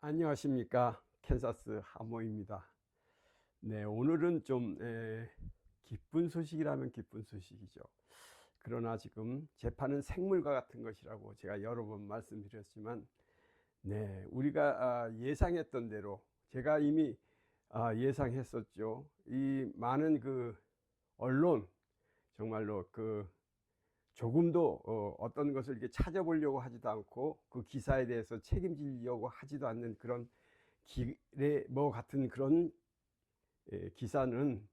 안녕하십니까 캔사스 하모입니다. 네 오늘은 좀 에, 기쁜 소식이라면 기쁜 소식이죠. 그러나 지금 재판은 생물과 같은 것이라고 제가 여러 번 말씀드렸지만 네 우리가 아, 예상했던 대로 제가 이미 아, 예상했었죠. 이 많은 그 언론 정말로 그 조금도 어, 어떤 것을 이렇게 찾아보려고 하지도 않고 그 기사에 대해서 책임지려고 하지도 않는 그런 길에 뭐 같은 그런 에, 기사는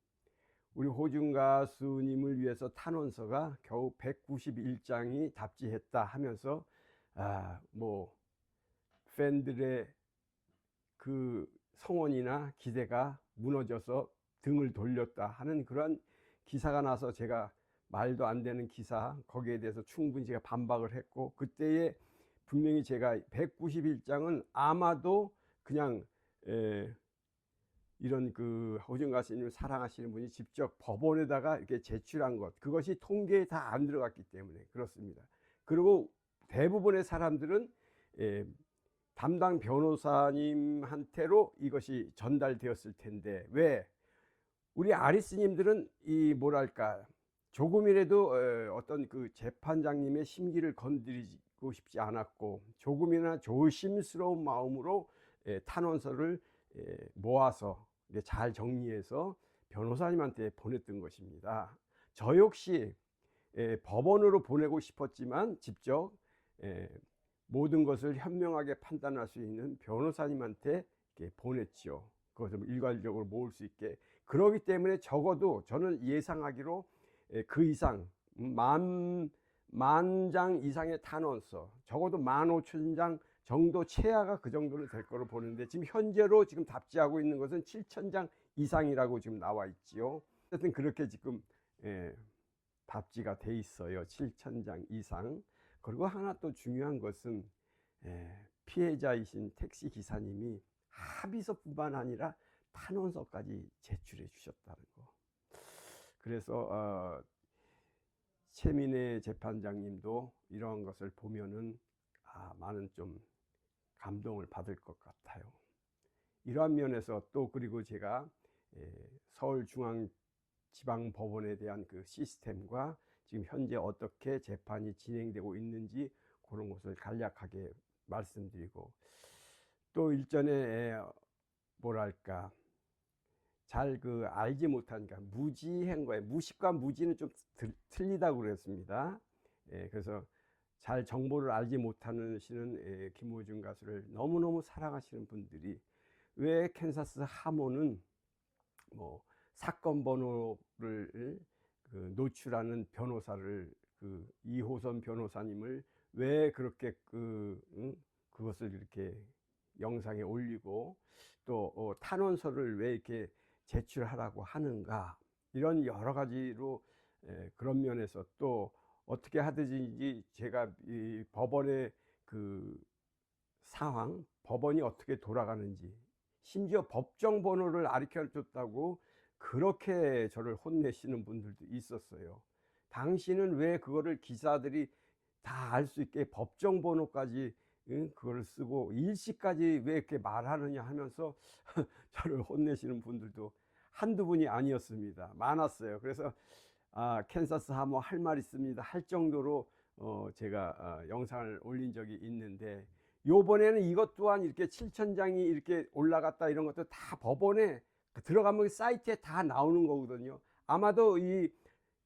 우리 호중 가수님을 위해서 탄원서가 겨우 191장이 답지했다 하면서 아 뭐 팬들의 그 성원이나 기대가 무너져서 등을 돌렸다 하는 그런 기사가 나서 제가 말도 안 되는 기사 거기에 대해서 충분히 제가 반박을 했고 그때에 분명히 제가 191장은 아마도 그냥 에, 이런 그 호중 가수님을 사랑하시는 분이 직접 법원에다가 이렇게 제출한 것 그것이 통계에 다 안 들어갔기 때문에 그렇습니다. 그리고 대부분의 사람들은 에, 담당 변호사님한테로 이것이 전달되었을 텐데 왜 우리 아리스님들은 이 뭐랄까 조금이라도 어, 어떤 그 재판장님의 심기를 건드리고 싶지 않았고 조금이나 조심스러운 마음으로 예, 탄원서를 예, 모아서 잘 정리해서 변호사님한테 보냈던 것입니다. 저 역시 예, 법원으로 보내고 싶었지만 직접 모든 것을 현명하게 판단할 수 있는 변호사님한테 보냈죠. 그것을 일괄적으로 모을 수 있게. 그러기 때문에 적어도 저는 예상하기로 그 이상 만, 만장 이상의 탄원서 적어도 만 오천 장 정도 최하가 그 정도는 될 거로 보는데 지금 현재로 지금 답지하고 있는 것은 7천 장 이상이라고 지금 나와 있지요. 어쨌든 그렇게 지금 예, 답지가 돼 있어요. 7천 장 이상. 그리고 하나 또 중요한 것은 예, 피해자이신 택시 기사님이 합의서뿐만 아니라 탄원서까지 제출해 주셨다는 거. 그래서 어, 최민혜 재판장님도 이러한 것을 보면은 아, 많은 좀 감동을 받을 것 같아요. 이러한 면에서 또 그리고 제가 에, 서울중앙지방법원에 대한 그 시스템과 지금 현재 어떻게 재판이 진행되고 있는지 그런 것을 간략하게 말씀드리고 또 일전에 뭐랄까 잘 그 알지 못하니까 무지한 거예요. 무식과 무지는 좀 틀리다고 그랬습니다. 예, 그래서 잘 정보를 알지 못하는 시는 예, 김호중 가수를 너무너무 사랑하시는 분들이 왜 캔사스 하모는 뭐 사건 번호를 그 노출하는 변호사를 그 이호선 변호사님을 왜 그렇게 그 응? 그것을 이렇게 영상에 올리고 또 어, 탄원서를 왜 이렇게 제출하라고 하는가 이런 여러 가지로 에, 그런 면에서 또 어떻게 하든지 제가 이 법원의 그 상황 법원이 어떻게 돌아가는지 심지어 법정 번호를 가르쳐 줬다고 그렇게 저를 혼내시는 분들도 있었어요. 당신은 왜 그거를 기사들이 다 알 수 있게 법정 번호까지 응? 그거를 쓰고 일시까지 왜 이렇게 말하느냐 하면서 저를 혼내시는 분들도 한두 분이 아니었습니다. 많았어요. 그래서 아, 캔사스 하모 할 말 있습니다. 할 정도로 어, 제가 어, 영상을 올린 적이 있는데 요번에는 이것 또한 이렇게 7천 장이 이렇게 올라갔다 이런 것도 다 법원에 들어가면 사이트에 다 나오는 거거든요. 아마도 이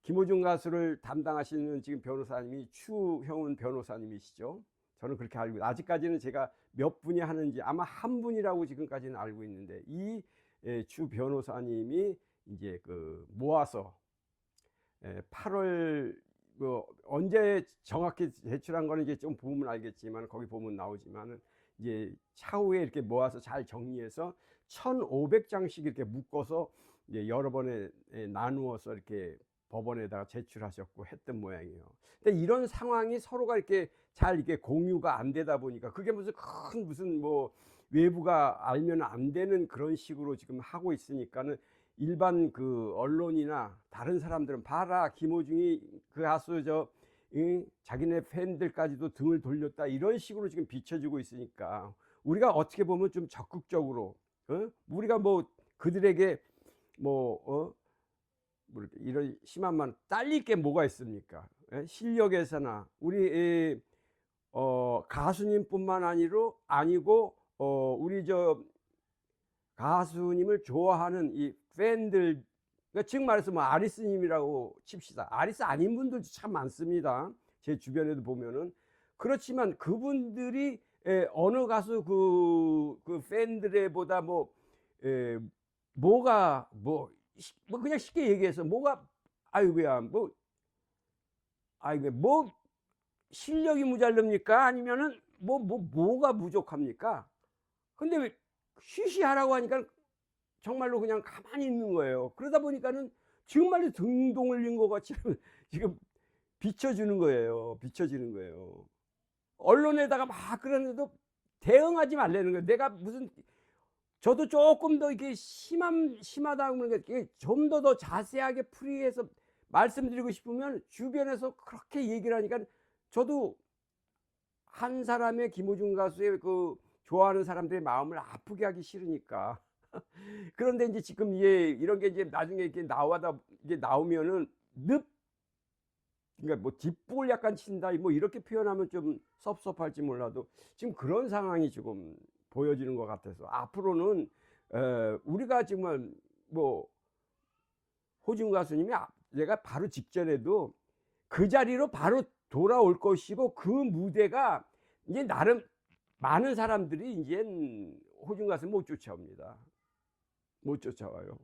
김호중 가수를 담당하시는 지금 변호사님이 추형훈 변호사님이시죠. 저는 그렇게 알고 아직까지는 제가 몇 분이 하는지 아마 한 분이라고 지금까지는 알고 있는데 이 주 변호사님이 이제 그 모아서 8월 그 언제 정확히 제출한 거는 이제 좀 보면 알겠지만 거기 보면 나오지만은 이제 차후에 이렇게 모아서 잘 정리해서 1,500장씩 이렇게 묶어서 이제 여러 번에 나누어서 이렇게 법원에다가 제출하셨고 했던 모양이에요. 근데 이런 상황이 서로가 이렇게 잘 이렇게 공유가 안 되다 보니까 그게 무슨 큰 무슨 뭐 외부가 알면 안 되는 그런 식으로 지금 하고 있으니까는 일반 그 언론이나 다른 사람들은 봐라 김호중이 그 가수 저 응? 자기네 팬들까지도 등을 돌렸다 이런 식으로 지금 비춰지고 있으니까 우리가 어떻게 보면 좀 적극적으로 어? 우리가 뭐 그들에게 뭐 어? 뭐 이런 심한 말 딸릴 게 뭐가 있습니까? 예? 실력에서나 우리 이, 어, 가수님뿐만 아니로 아니고 어, 우리 저 가수님을 좋아하는 이 팬들 그러니까 즉 말해서 뭐 아리스님이라고 칩시다. 아리스 아닌 분들도 참 많습니다. 제 주변에도 보면은 그렇지만 그분들이 에, 어느 가수 그, 그 팬들의 보다 뭐 에, 뭐가 뭐, 시- 뭐 그냥 쉽게 얘기해서 뭐가 아이고야 뭐 아이고 뭐 실력이 모자릅니까? 아니면은 뭐 뭐 뭐, 가 부족합니까? 근데 왜 쉬쉬하라고 하니까 정말로 그냥 가만히 있는 거예요. 그러다 보니까는 정말로 등동 흘린 것 같이 지금 비춰주는 거예요. 비춰지는 거예요. 언론에다가 막 그러는데도 대응하지 말라는 거예요. 내가 무슨 저도 조금 더 이게 심함 심하다 그러는 게좀더 더 자세하게 풀이해서 말씀드리고 싶으면 주변에서 그렇게 얘기를 하니까 저도 한 사람의 김호중 가수의 그 좋아하는 사람들의 마음을 아프게 하기 싫으니까. 그런데 이제 지금 이게 이런 게 이제 나중에 이렇게 나와다 이게 나오면은 늪 그러니까 뭐 뒷북을 약간 친다 뭐 이렇게 표현하면 좀 섭섭할지 몰라도 지금 그런 상황이 지금 보여지는 것 같아서 앞으로는 에, 우리가 정말 뭐 호중 가수님이 아- 내가 바로 직전에도 그 자리로 바로 돌아올 것이고 그 무대가 이제 나름 많은 사람들이 이제 호중 가수 못 쫓아옵니다. 못 쫓아와요.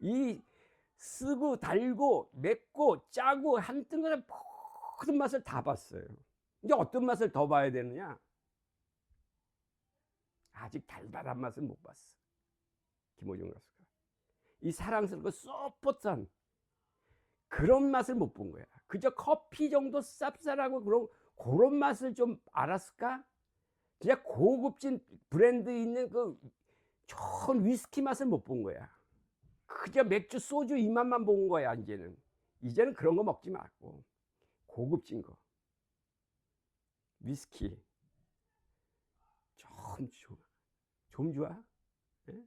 이 쓰고 달고 맵고 짜고 한뜬간에 모든 맛을 다 봤어요. 이제 어떤 맛을 더 봐야 되느냐? 아직 달달한 맛은 못 봤어. 김호중 가수가. 이 사랑스럽고 쏘뽀한 그런 맛을 못 본 거야. 그저 커피 정도 쌉쌀하고 그런 그런 맛을 좀 알았을까? 진짜 고급진 브랜드 있는 그 좋은 위스키 맛을 못 본 거야. 그저 맥주, 소주 이 맛만 본 거야, 이제는. 이제는 그런 거 먹지 말고 고급진 거. 위스키. 좀 좋아. 좀 좋아? 예?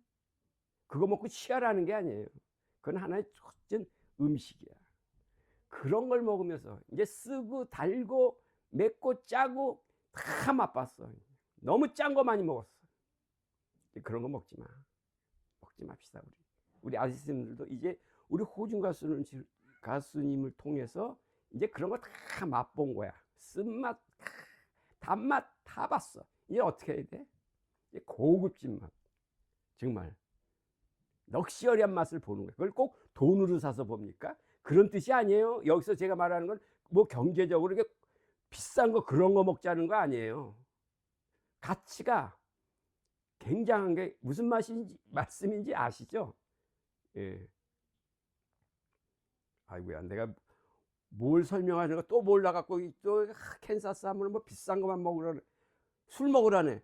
그거 먹고 취하라는 게 아니에요. 그건 하나의 멋진 음식이야. 그런 걸 먹으면서 이제 쓰고 달고 맵고 짜고 다 맛봤어. 너무 짠 거 많이 먹었어. 그런 거 먹지 마. 먹지 맙시다 우리. 우리 아저씨들도 이제 우리 호중 가수는 지- 가수님을 통해서 이제 그런 거 다 맛본 거야. 쓴맛, 단맛 다 봤어. 이제 어떻게 해야 돼? 이제 고급진 맛. 정말 럭셔리한 맛을 보는 거예요. 그걸 꼭 돈으로 사서 봅니까? 그런 뜻이 아니에요. 여기서 제가 말하는 건 뭐 경제적으로 이게 비싼 거 그런 거 먹자는 거 아니에요. 가치가 굉장한 게 무슨 맛인지 말씀인지 아시죠? 예. 아이고야, 내가 뭘 설명하는 거또 몰라갖고 이또 하, 캔사스 하면 뭐 비싼 것만 먹으라네. 술 먹으라네.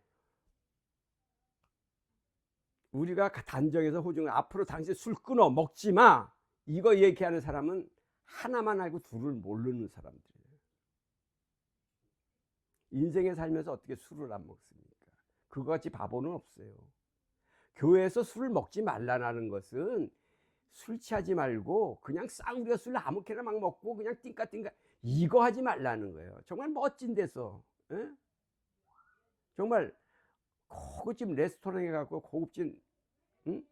우리가 단정해서 호중 앞으로 당신 술 끊어 먹지 마 이거 얘기하는 사람은 하나만 알고 둘을 모르는 사람들이에요. 인생에 살면서 어떻게 술을 안 먹습니까? 그거 같이 바보는 없어요. 교회에서 술을 먹지 말라는 것은 술 취하지 말고 그냥 싸우려 술 아무렇게나 막 먹고 그냥 띵까띵까 이거 하지 말라는 거예요. 정말 멋진 데서 예? 정말 고급진 레스토랑에 가고 고급진 응?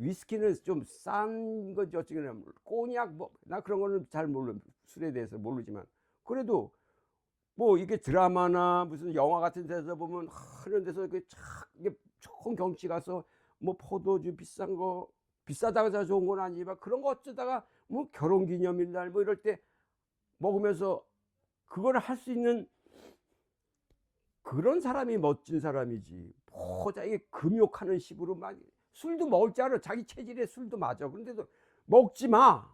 위스키는 좀 싼 거지 어쩌나 꼬냑 뭐 나 그런 거는 잘 몰라 술에 대해서 모르지만 그래도 뭐 이게 드라마나 무슨 영화 같은 데서 보면 하, 이런 데서 이렇게 착 이게 좋은 경치 가서 뭐 포도주 비싼 거 비싸다고 해서 좋은 건 아니지만 그런 거 어쩌다가 뭐 결혼 기념일 날 뭐 이럴 때 먹으면서 그걸 할 수 있는 그런 사람이 멋진 사람이지. 보자 이게 금욕하는 식으로 막 술도 먹을 줄 알아. 자기 체질에 술도 맞아. 그런데도 먹지 마.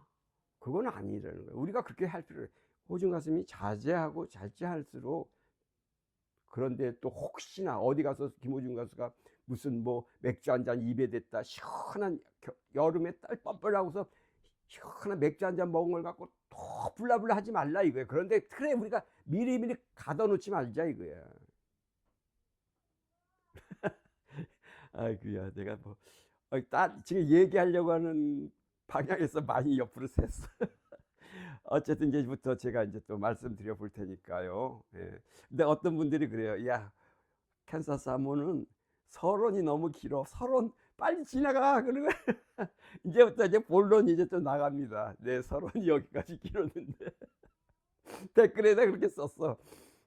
그건 아니라는 거예요. 우리가 그렇게 할 필요. 호중 가슴이 자제하고 자제할수록 그런데 또 혹시나 어디 가서 김호중 가수가 무슨 뭐 맥주 한 잔 입에 댔다 시원한 겨- 여름에 딸 뻔뻔하고서 시원한 맥주 한 잔 먹은 걸 갖고 또 불라불라 하지 말라 이거예요. 그런데 그래 우리가 미리미리 가둬놓지 말자 이거야. 아이고야 내가 뭐 어, 따, 지금 얘기하려고 하는 방향에서 많이 옆으로 샜어. 어쨌든 이제부터 제가 이제 또 말씀드려 볼 테니까요. 예. 근데 어떤 분들이 그래요. 야, 캔사스 하모는 서론이 너무 길어. 서론 빨리 지나가. 그러면 이제부터 이제 본론 이제 좀 나갑니다. 네, 서론이 여기까지 길었는데 댓글에다 그렇게 썼어.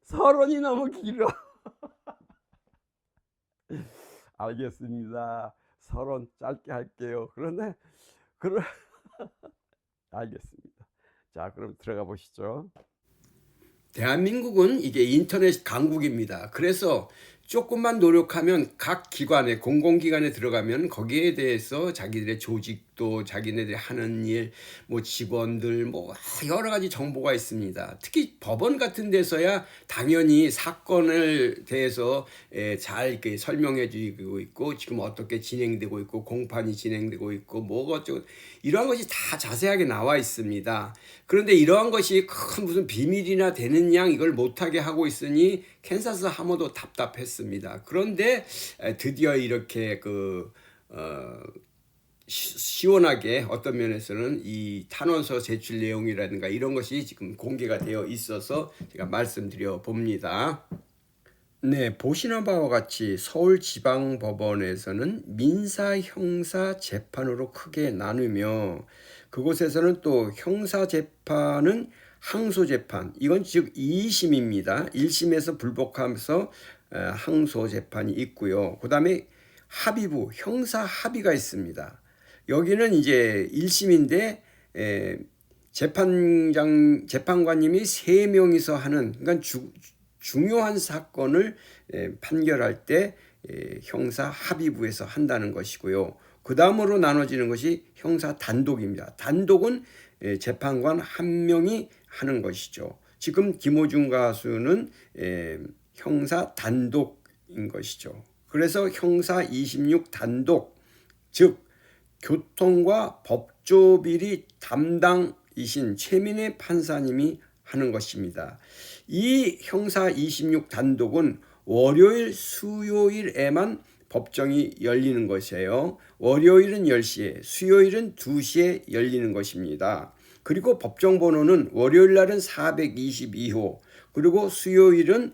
서론이 너무 길어. 알겠습니다. 서론 짧게 할게요. 그런데 그러 알겠습니다. 자, 그럼 들어가 보시죠. 대한민국은 이게 인터넷 강국입니다. 그래서 조금만 노력하면 각 기관에 공공기관에 들어가면 거기에 대해서 자기들의 조직도 자기네들이 하는 일, 뭐 직원들 뭐 여러 가지 정보가 있습니다. 특히 법원 같은 데서야 당연히 사건을 대해서 에, 잘 이렇게 설명해 주고 있고 지금 어떻게 진행되고 있고 공판이 진행되고 있고 뭐가 어쩌고 이러한 것이 다 자세하게 나와 있습니다. 그런데 이러한 것이 큰 무슨 비밀이나 되는 양 이걸 못하게 하고 있으니 캔사스 하모도 답답했습니다. 그런데 에, 드디어 이렇게 그 어, 시- 시원하게 어떤 면에서는 이 탄원서 제출 내용이라든가 이런 것이 지금 공개가 되어 있어서 제가 말씀드려 봅니다. 네, 보시는 바와 같이 서울지방법원에서는 민사, 형사 재판으로 크게 나누며 그곳에서는 또 형사 재판은 항소 재판, 이건 즉 2심입니다. 1심에서 불복하면서 에, 항소 재판이 있고요. 그다음에 합의부 형사 합의가 있습니다. 여기는 이제 1심인데 에, 재판장 재판관님이 세 명이서 하는 그러니까 주, 중요한 사건을 에, 판결할 때 에, 형사 합의부에서 한다는 것이고요. 그 다음으로 나눠지는 것이 형사 단독입니다. 단독은 에, 재판관 한 명이 하는 것이죠. 지금 김호중 가수는 에, 형사 단독인 것이죠. 그래서 형사 26 단독 즉 교통과 법조 비리 담당이신 최민혜 판사님이 하는 것입니다. 이 형사 26 단독은 월요일, 수요일에만 법정이 열리는 것이에요. 월요일은 10시에, 수요일은 2시에 열리는 것입니다. 그리고 법정 번호는 월요일 날은 422호, 그리고 수요일은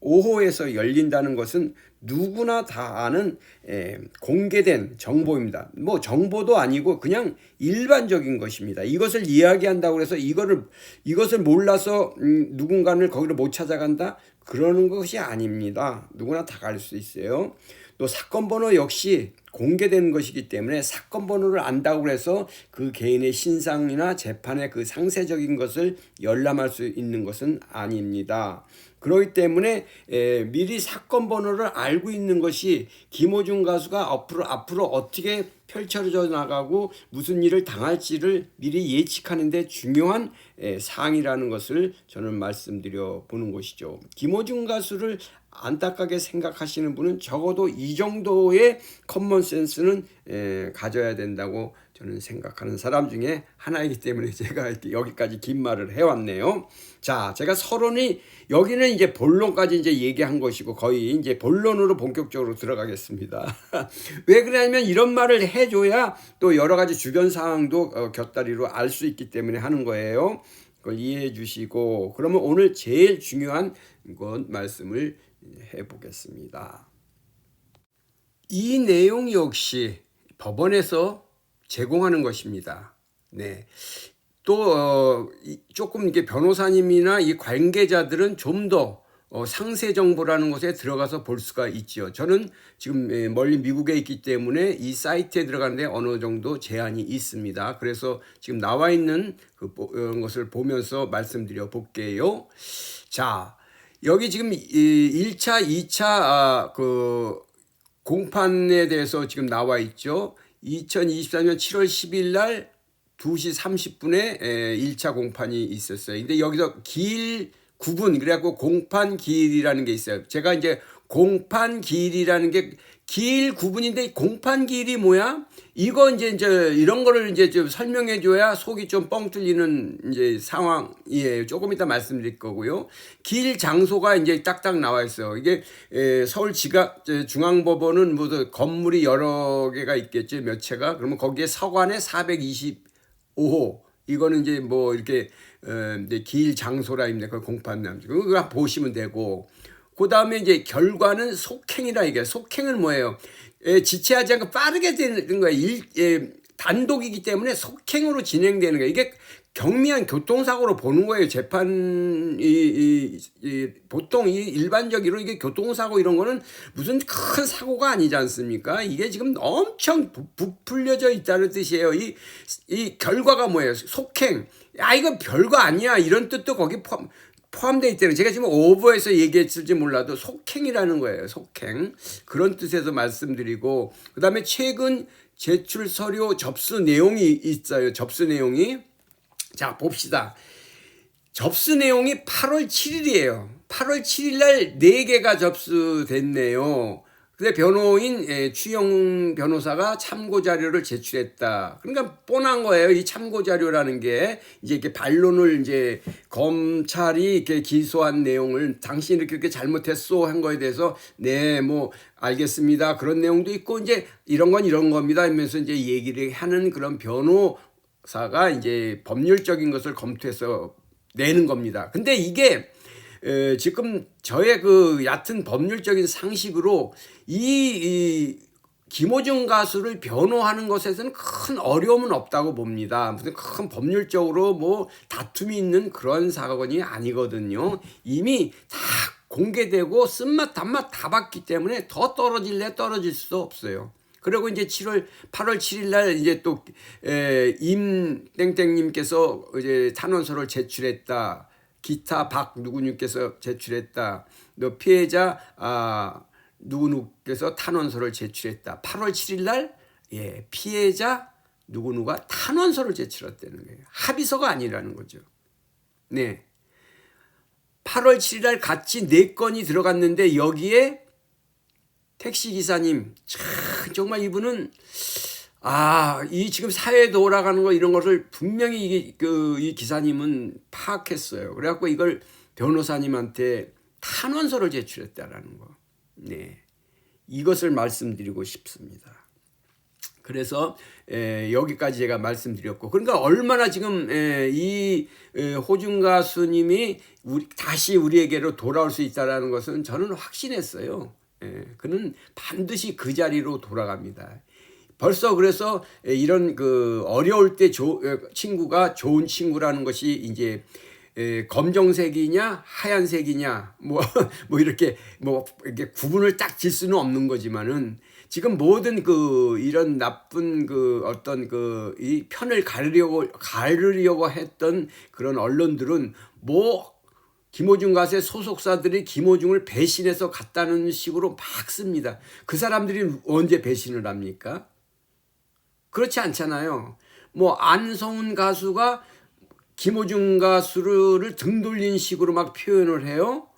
425호에서 열린다는 것은 누구나 다 아는 에, 공개된 정보입니다. 뭐 정보도 아니고 그냥 일반적인 것입니다. 이것을 이야기한다고 해서 이거를 이것을 몰라서 음, 누군가를 거기를 못 찾아간다 그러는 것이 아닙니다. 누구나 다 갈 수 있어요. 또 사건 번호 역시 공개된 것이기 때문에 사건 번호를 안다고 해서 그 개인의 신상이나 재판의 그 상세적인 것을 열람할 수 있는 것은 아닙니다. 그렇기 때문에 에, 미리 사건 번호를 알고 있는 것이 김호중 가수가 앞으로 앞으로 어떻게 펼쳐져 나가고 무슨 일을 당할지를 미리 예측하는데 중요한 에, 사항이라는 것을 저는 말씀드려 보는 것이죠. 김호중 가수를 안타깝게 생각하시는 분은 적어도 이 정도의 커먼 센스는 에, 가져야 된다고 저는 생각하는 사람 중에 하나이기 때문에 제가 여기까지 긴 말을 해왔네요. 자, 제가 서론이 여기는 이제 본론까지 이제 얘기한 것이고 거의 이제 본론으로 본격적으로 들어가겠습니다. 왜 그러냐면 이런 말을 해줘야 또 여러 가지 주변 상황도 어, 곁다리로 알 수 있기 때문에 하는 거예요. 그걸 이해해 주시고 그러면 오늘 제일 중요한 것 말씀을 해 보겠습니다. 이 내용 역시 법원에서 제공하는 것입니다. 네. 또 어, 이- 조금 이게 변호사님이나 이 관계자들은 좀더 어, 상세 정보라는 곳에 들어가서 볼 수가 있지요. 저는 지금 예, 멀리 미국에 있기 때문에 이 사이트에 들어가는데 어느 정도 제한이 있습니다. 그래서 지금 나와 있는 그 보- 어, 것을 보면서 말씀드려 볼게요. 자, 여기 지금 이 1차, 2차 아, 그 공판에 대해서 지금 나와 있죠. 2024년 7월 10일 날 2시 30분에 1차 공판이 있었어요. 근데 여기서 길 구분 그래갖고 공판 기일이라는 게 있어요. 제가 이제 공판 기일이라는 게 기일 구분인데 공판 기일이 뭐야? 이거 이제 이제 이런 거를 이제 좀 설명해 줘야 속이 좀 뻥 뚫리는 이제 상황이에요. 조금 이따 말씀드릴 거고요. 길 장소가 이제 딱딱 나와 있어요. 이게 에, 서울 지각 저 중앙법원은 모두 건물이 여러 개가 있겠죠. 몇 채가. 그러면 거기에 서관에 425호 이거는 이제 뭐 이렇게 어, 이제 길 장소라 입니다. 그 공판남. 그거 보시면 되고. 그 다음에 이제 결과는 속행이라 이게 속행은 뭐예요? 에, 지체하지 않고 빠르게 되는 거예요. 일, 에, 단독이기 때문에 속행으로 진행되는 거예요. 이게 경미한 교통사고로 보는 거예요. 재판, 이, 이, 이, 보통 이 일반적으로 이게 교통사고 이런 거는 무슨 큰 사고가 아니지 않습니까? 이게 지금 엄청 부, 부풀려져 있다는 뜻이에요. 이, 이 결과가 뭐예요? 속행. 야, 이거 별거 아니야. 이런 뜻도 거기 포함, 포함되어 있다는 제가 지금 오버해서 얘기했을지 몰라도 속행이라는 거예요. 속행. 그런 뜻에서 말씀드리고 그 다음에 최근 제출 서류 접수 내용이 있어요. 접수 내용이 자 봅시다. 접수 내용이 8월 7일이에요. 8월 7일 날 4개가 접수됐네요. 근데 변호인 예, 추영 변호사가 참고 자료를 제출했다. 그러니까 뻔한 거예요. 이 참고 자료라는 게 이제 이렇게 반론을 이제 검찰이 이렇게 기소한 내용을 당신이 이렇게, 이렇게 잘못했소 한 거에 대해서 네 뭐 알겠습니다. 그런 내용도 있고 이제 이런 건 이런 겁니다. 하면서 이제 얘기를 하는 그런 변호사가 이제 법률적인 것을 검토해서 내는 겁니다. 근데 이게 에, 지금 저의 그 얕은 법률적인 상식으로 이, 이 김호중 가수를 변호하는 것에서는 큰 어려움은 없다고 봅니다. 무슨 큰 법률적으로 뭐 다툼이 있는 그런 사건이 아니거든요. 이미 다 공개되고 쓴맛 단맛 다 봤기 때문에 더 떨어질래 떨어질 수도 없어요. 그리고 이제 7월 8월 7일 날 이제 또 임 땡땡님께서 이제 탄원서를 제출했다. 기타 박 누구님께서 제출했다. 너 피해자 아 누구누께서 탄원서를 제출했다. 8월 7일 날 예, 피해자 누구누가 탄원서를 제출했다는 거예요. 합의서가 아니라는 거죠. 네. 8월 7일 날 같이 네 건이 들어갔는데 여기에 택시 기사님 참 정말 이분은 아, 이 지금 사회에 돌아가는 거 이런 것을 분명히 이게 그 이 기사님은 파악했어요. 그래갖고 이걸 변호사님한테 탄원서를 제출했다라는 거. 네. 이것을 말씀드리고 싶습니다. 그래서 에, 여기까지 제가 말씀드렸고 그러니까 얼마나 지금 에, 이 에, 호중 가수님이 우리, 다시 우리에게로 돌아올 수 있다라는 것은 저는 확신했어요. 에, 그는 반드시 그 자리로 돌아갑니다. 벌써 그래서 이런 그 어려울 때 조, 친구가 좋은 친구라는 것이 이제 에, 검정색이냐 하얀색이냐 뭐 뭐 이렇게 뭐 이렇게 구분을 딱 질 수는 없는 거지만은 지금 모든 그 이런 나쁜 그 어떤 그 이 편을 가르려고 가르려고 했던 그런 언론들은 뭐 김호중 가수의 소속사들이 김호중을 배신해서 갔다는 식으로 막 씁니다. 그 사람들이 언제 배신을 합니까? 그렇지 않잖아요. 뭐 안성훈 가수가 김호중 가수를 등 돌린 식으로 막 표현을 해요.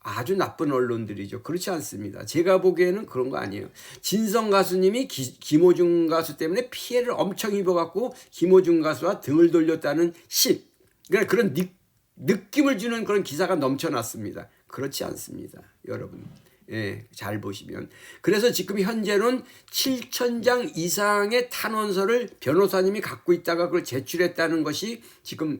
아주 나쁜 언론들이죠. 그렇지 않습니다. 제가 보기에는 그런 거 아니에요. 진성 가수님이 기, 김호중 가수 때문에 피해를 엄청 입어갖고 김호중 가수와 등을 돌렸다는 시, 그러니까 그런 느, 느낌을 주는 그런 기사가 넘쳐났습니다. 그렇지 않습니다. 여러분. 예, 잘 보시면. 그래서 지금 현재는 7천장 이상의 탄원서를 변호사님이 갖고 있다가 그걸 제출했다는 것이 지금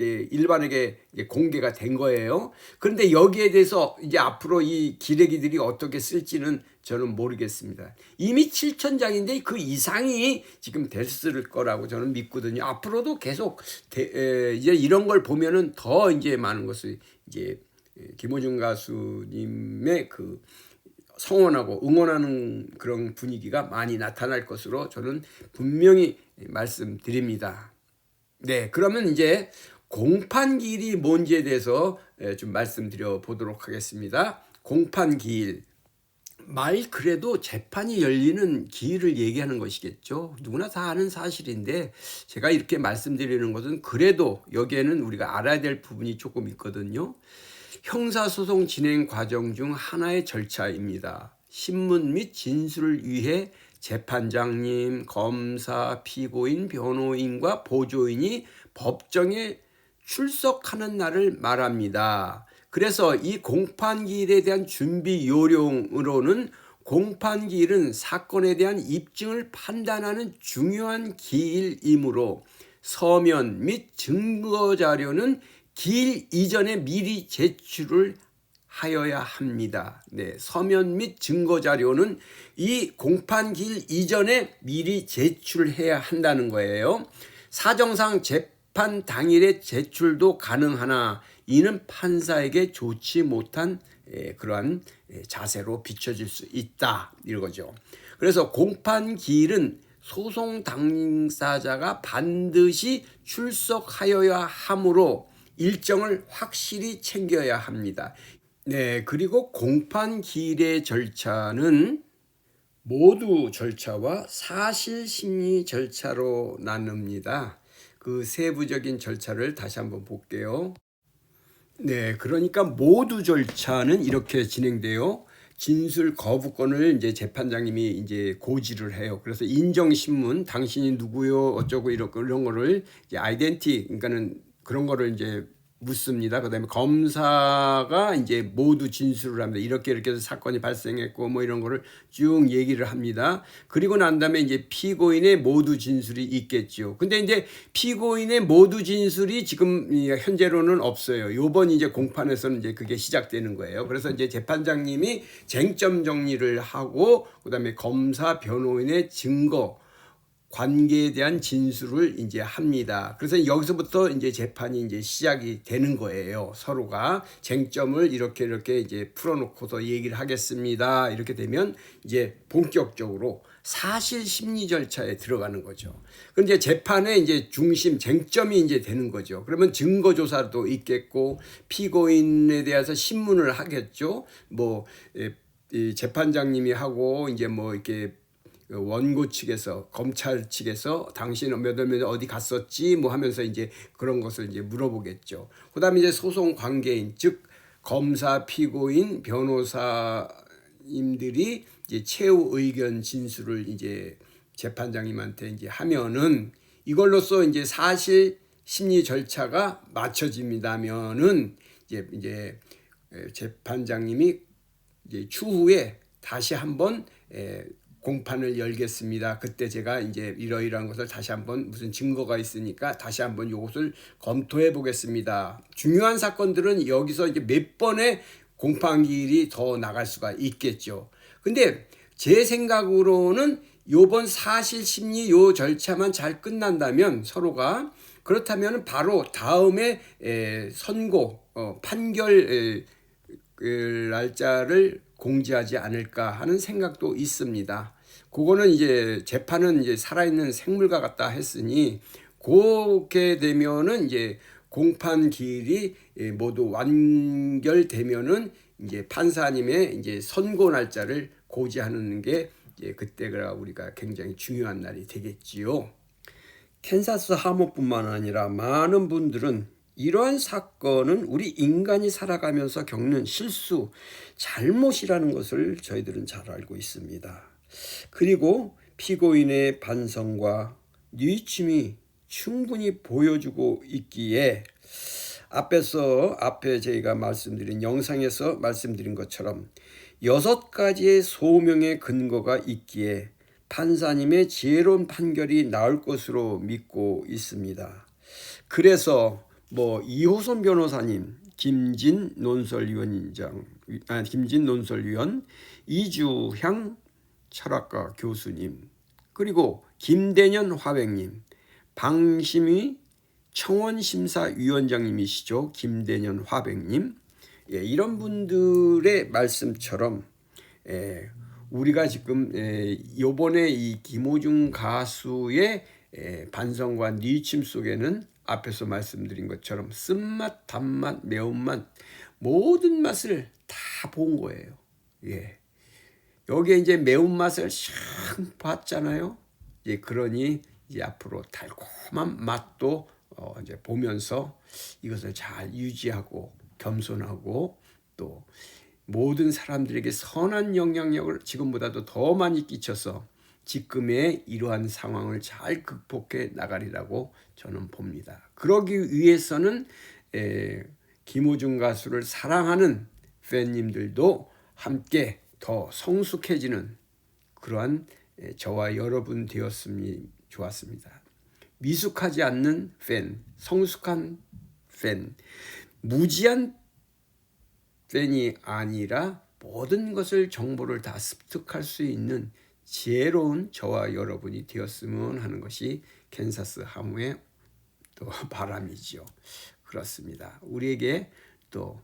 예, 일반에게 공개가 된 거예요. 그런데 여기에 대해서 이제 앞으로 이 기레기들이 어떻게 쓸지는 저는 모르겠습니다. 이미 7천 장인데 그 이상이 지금 됐을 거라고 저는 믿거든요. 앞으로도 계속 대, 에, 이제 이런 걸 보면은 더 이제 많은 것을 이제 김호중 가수님의 그 성원하고 응원하는 그런 분위기가 많이 나타날 것으로 저는 분명히 말씀드립니다. 네, 그러면 이제 공판기일이 뭔지에 대해서 좀 말씀드려 보도록 하겠습니다. 공판기일. 말 그래도 재판이 열리는 기일을 얘기하는 것이겠죠. 누구나 다 아는 사실인데 제가 이렇게 말씀드리는 것은 그래도 여기에는 우리가 알아야 될 부분이 조금 있거든요. 형사소송 진행 과정 중 하나의 절차입니다. 신문 및 진술을 위해 재판장님, 검사, 피고인, 변호인과 보조인이 법정에 출석하는 날을 말합니다. 그래서 이 공판기일에 대한 준비 요령으로는 공판기일은 사건에 대한 입증을 판단하는 중요한 기일이므로 서면 및 증거 자료는 기일 이전에 미리 제출을 하여야 합니다. 네, 서면 및 증거 자료는 이 공판 기일 이전에 미리 제출해야 한다는 거예요. 사정상 재판 당일에 제출도 가능하나 이는 판사에게 좋지 못한 예, 그러한 예, 자세로 비춰질 수 있다 이거죠. 그래서 공판 기일은 소송 당사자가 반드시 출석하여야 하므로 일정을 확실히 챙겨야 합니다. 네, 그리고 공판 기일의 절차는 모두 절차와 사실 심리 절차로 나눕니다. 그 세부적인 절차를 다시 한번 볼게요. 네, 그러니까 모두 절차는 이렇게 진행돼요. 진술 거부권을 이제 재판장님이 이제 고지를 해요. 그래서 인정 신문, 당신이 누구요, 어쩌고 이런 거를 이제 아이덴티, 그러니까는 그런 거를 이제 묻습니다. 그다음에 검사가 이제 모두 진술을 합니다. 이렇게 이렇게 해서 사건이 발생했고 뭐 이런 거를 쭉 얘기를 합니다. 그리고 난 다음에 이제 피고인의 모두 진술이 있겠죠. 근데 이제 피고인의 모두 진술이 지금 이 현재로는 없어요. 요번 이제 공판에서는 이제 그게 시작되는 거예요. 그래서 이제 재판장님이 쟁점 정리를 하고 그다음에 검사 변호인의 증거 관계에 대한 진술을 이제 합니다. 그래서 여기서부터 이제 재판이 이제 시작이 되는 거예요. 서로가 쟁점을 이렇게 이렇게 이제 풀어놓고서 얘기를 하겠습니다. 이렇게 되면 이제 본격적으로 사실 심리 절차에 들어가는 거죠. 이제 재판의 이제 중심 쟁점이 이제 되는 거죠. 그러면 증거 조사도 있겠고 피고인에 대해서 신문을 하겠죠. 뭐 예, 이 재판장님이 하고 이제 뭐 이렇게 원고 측에서 검찰 측에서 당신은 몇월 어디 갔었지 뭐 하면서 이제 그런 것을 이제 물어보겠죠. 그다음에 이제 소송 관계인 즉 검사, 피고인, 변호사님들이 이제 최후 의견 진술을 이제 재판장님한테 이제 하면은 이걸로써 이제 사실 심리 절차가 맞춰집니다면은 이제 이제 재판장님이 이제 추후에 다시 한번 에, 공판을 열겠습니다. 그때 제가 이제 이러이러한 것을 다시 한번 무슨 증거가 있으니까 다시 한번 이것을 검토해 보겠습니다. 중요한 사건들은 여기서 이제 몇 번의 공판 기일이 더 나갈 수가 있겠죠. 근데 제 생각으로는 요번 사실 심리 요 절차만 잘 끝난다면 서로가 그렇다면 바로 다음에 에, 선고 어, 판결 에, 그 날짜를 공지하지 않을까 하는 생각도 있습니다. 그거는 이제 재판은 이제 살아있는 생물과 같다 했으니 그렇게 되면은 이제 공판 기일이 모두 완결되면은 이제 판사님의 이제 선고 날짜를 고지하는 게 이제 그때가 우리가 굉장히 중요한 날이 되겠지요. 캔사스 하모뿐만 아니라 많은 분들은 이러한 사건은 우리 인간이 살아가면서 겪는 실수, 잘못이라는 것을 저희들은 잘 알고 있습니다. 그리고 피고인의 반성과 뉘침이 충분히 보여주고 있기에 앞에서 앞에 저희가 말씀드린 영상에서 말씀드린 것처럼 여섯 가지의 소명의 근거가 있기에 판사님의 지혜로운 판결이 나올 것으로 믿고 있습니다. 그래서 뭐 이호선 변호사님, 김진 논설위원장, 아, 김진 논설위원, 이주향 철학과 교수님, 그리고 김대년 화백님, 방심위 청원심사위원장님이시죠. 김대년 화백님. 예, 이런 분들의 말씀처럼 예, 우리가 지금 예, 요번에 이 김호중 가수의 예, 반성과 니침 속에는 앞에서 말씀드린 것처럼 쓴맛, 단맛, 매운맛 모든 맛을 다 본 거예요. 예. 여기에 이제 매운맛을 샥 봤잖아요. 예, 그러니 이제 앞으로 달콤한 맛도 어 이제 보면서 이것을 잘 유지하고 겸손하고 또 모든 사람들에게 선한 영향력을 지금보다도 더 많이 끼쳐서 지금의 이러한 상황을 잘 극복해 나가리라고 저는 봅니다. 그러기 위해서는 에, 김호중 가수를 사랑하는 팬님들도 함께 더 성숙해지는 그러한 에, 저와 여러분 되었으면 좋았습니다. 미숙하지 않는 팬, 성숙한 팬, 무지한 팬이 아니라 모든 것을 정보를 다 습득할 수 있는 지혜로운 저와 여러분이 되었으면 하는 것이 캔사스 하무의 또 바람이지요. 그렇습니다. 우리에게 또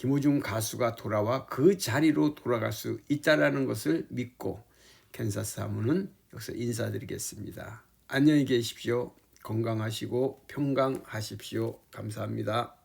김호중 가수가 돌아와 그 자리로 돌아갈 수 있다라는 것을 믿고 캔사스 하무는 여기서 인사드리겠습니다. 안녕히 계십시오. 건강하시고 평강하십시오. 감사합니다.